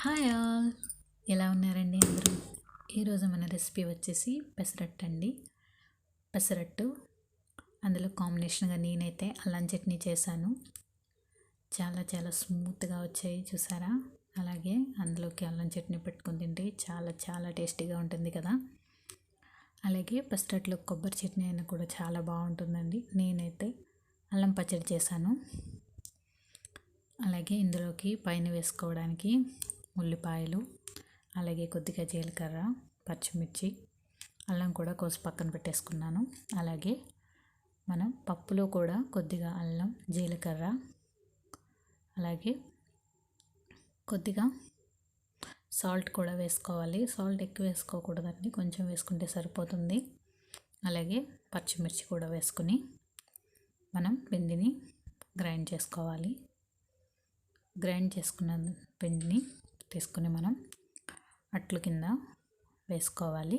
Hi all. ఎలా ఉన్నారండి అందరూ? ఈరోజు మన రెసిపీ వచ్చేసి పెసరట్టు అండి. పెసరట్టు అందులో కాంబినేషన్గా నేనైతే అల్లం చట్నీ చేశాను. చాలా చాలా స్మూత్గా వచ్చాయి చూసారా? అలాగే అందులోకి అల్లం చట్నీ పెట్టుకుని తింటే చాలా చాలా టేస్టీగా ఉంటుంది కదా? అలాగే పెసరట్లో కొబ్బరి చట్నీ అయినా కూడా చాలా బాగుంటుందండి. నేనైతే అల్లం పచ్చడి చేశాను. అలాగే ఇందులోకి పైన వేసుకోవడానికి ఉల్లిపాయలు అలాగే కొద్దిగా జీలకర్ర పచ్చిమిర్చి అల్లం కూడా కోసి పక్కన పెట్టేసుకున్నాను. అలాగే మనం పప్పులో కూడా కొద్దిగా అల్లం జీలకర్ర అలాగే కొద్దిగా సాల్ట్ కూడా వేసుకోవాలి. సాల్ట్ ఎక్కువ వేసుకోకూడదండి కొంచెం వేసుకుంటే సరిపోతుంది. అలాగే పచ్చిమిర్చి కూడా వేసుకుని మనం పిండిని గ్రైండ్ చేసుకోవాలి. గ్రైండ్ చేసుకున్న పిండిని తీసుకుని మనం అట్లు కింద వేసుకోవాలి.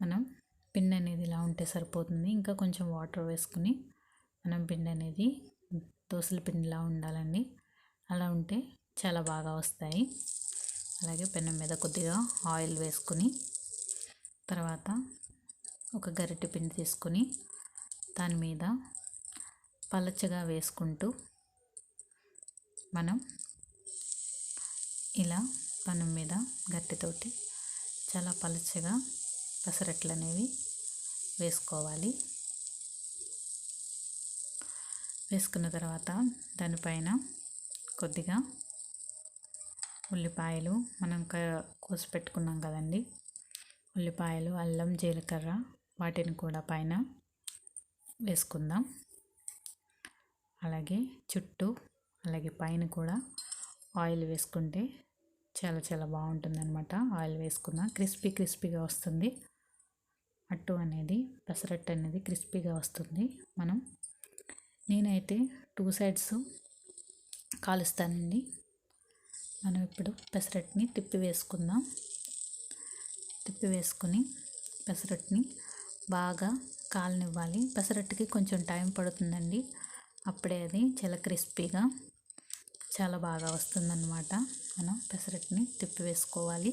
మనం పిండి అనేది ఇలా ఉంటే సరిపోతుంది. ఇంకా కొంచెం వాటర్ వేసుకుని మనం పిండి అనేది దోశల పిండిలా ఉండాలండి. అలా ఉంటే చాలా బాగా వస్తాయి. అలాగే పెనం మీద కొద్దిగా ఆయిల్ వేసుకుని తర్వాత ఒక గరిటె పిండి తీసుకొని దాని మీద పలచగా వేసుకుంటూ మనం ఇలా పనం మీద గట్టితోటి చాలా పలచగా పెసరట్లు అనేవి వేసుకోవాలి. వేసుకున్న తర్వాత దానిపైన కొద్దిగా ఉల్లిపాయలు మనం కోసి పెట్టుకున్నాం కదండి. ఉల్లిపాయలు అల్లం జీలకర్ర వాటిని కూడా పైన వేసుకుందాం. అలాగే చుట్టూ అలాగే పైన కూడా ఆయిల్ వేసుకుంటే చాలా చాలా బాగుంటుంది అనమాట ఆయిల్ వేసుకున్న క్రిస్పీ క్రిస్పీగా వస్తుంది. అట్టు అనేది పెసరట్టు అనేది క్రిస్పీగా వస్తుంది. మనం నేనైతే టూ సైడ్స్ కాలుస్తానండి. మనం ఇప్పుడు పెసరట్టుని తిప్పి వేసుకుందాం. తిప్పి వేసుకుని పెసరట్టుని బాగా కాలనివ్వాలి. పెసరట్టుకి కొంచెం టైం పడుతుందండి. అప్పుడే అది చాలా క్రిస్పీగా చాలా బాగా వస్తుందన్నమాట. మనం పెసరట్ని తిప్పి వేసుకోవాలి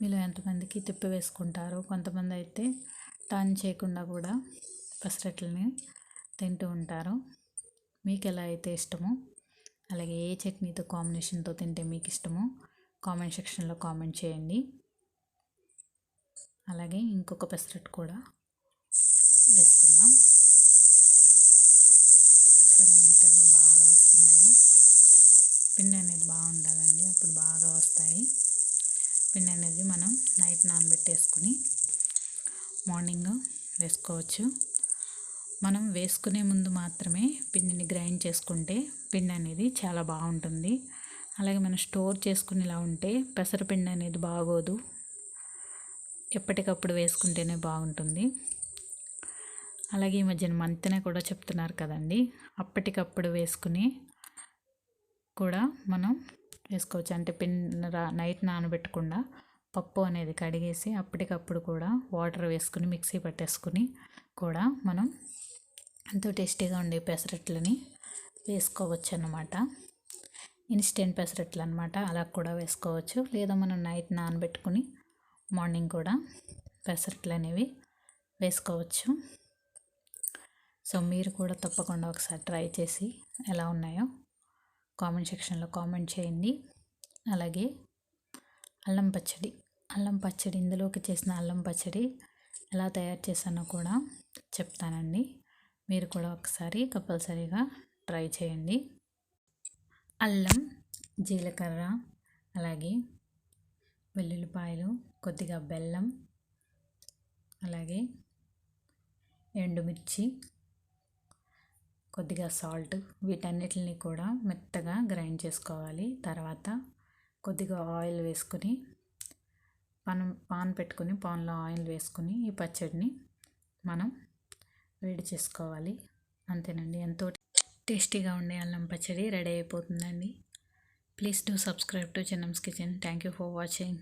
మీలో ఎంతమందికి తిప్పి వేసుకుంటారు కొంతమంది అయితే టర్న్ చేయకుండా కూడా పెసరట్లని తింటూ ఉంటారు. మీకు ఎలా అయితే ఇష్టమో అలాగే ఏ చట్నీతో కాంబినేషన్తో తింటే మీకు ఇష్టమో కామెంట్ సెక్షన్లో కామెంట్ చేయండి. అలాగే ఇంకొక పెసరట్ కూడా వేసుకుందాం చూసారా ఎంత బాగా వస్తున్నాయో పిండి అనేది బాగుండాలండి అప్పుడు బాగా వస్తాయి పిండి అనేది మనం నైట్ నానబెట్టేసుకుని మార్నింగ్ వేసుకోవచ్చు. మనం వేసుకునే ముందు మాత్రమే పిండిని గ్రైండ్ చేసుకుంటే పిండి అనేది చాలా బాగుంటుంది. అలాగే మనం స్టోర్ చేసుకునేలా ఉంటే పెసరపిండి అనేది బాగోదు. ఎప్పటికప్పుడు వేసుకుంటేనే బాగుంటుంది. అలాగే ఈ మధ్యన మంతెన కూడా చెప్తున్నారు కదండి అప్పటికప్పుడు వేసుకుని కూడా మనం వేసుకోవచ్చు. అంటే పిన్ నైట్ నానబెట్టకుండా పప్పు అనేది కడిగేసి అప్పటికప్పుడు కూడా వాటర్ వేసుకుని మిక్సీ పట్టేసుకుని కూడా మనం ఎంతో టేస్టీగా ఉండే పెసరట్లని వేసుకోవచ్చు అన్నమాట ఇన్స్టెంట్ పెసరట్లు అనమాట అలా కూడా వేసుకోవచ్చు. లేదా మనం నైట్ నానబెట్టుకుని మార్నింగ్ కూడా పెసరట్లు అనేవి వేసుకోవచ్చు. సో మీరు కూడా తప్పకుండా ఒకసారి ట్రై చేసి ఎలా ఉన్నాయో కామెంట్ సెక్షన్లో కామెంట్ చేయండి. అలాగే అల్లం పచ్చడి. అల్లం పచ్చడి ఇందులోకి చేసిన అల్లం పచ్చడి ఎలా తయారు చేశానో కూడా చెప్తానండి. మీరు కూడా ఒకసారి కంపల్సరీగా ట్రై చేయండి. అల్లం జీలకర్ర అలాగే వెల్లుల్లిపాయలు కొద్దిగా బెల్లం అలాగే ఎండుమిర్చి కొద్దిగా సాల్ట్ వీటన్నిటిని కూడా మెత్తగా గ్రైండ్ చేసుకోవాలి. తర్వాత కొద్దిగా ఆయిల్ వేసుకొని మనం పాన్ పెట్టుకొని పాన్లో ఆయిల్ వేసుకొని ఈ పచ్చడిని మనం వేడి చేసుకోవాలి. అంతేనండి. ఎంతో టేస్టీగా ఉండే అల్లం పచ్చడి రెడీ అయిపోతుందండి. Please do subscribe to Chennam's Kitchen. Thank you for watching.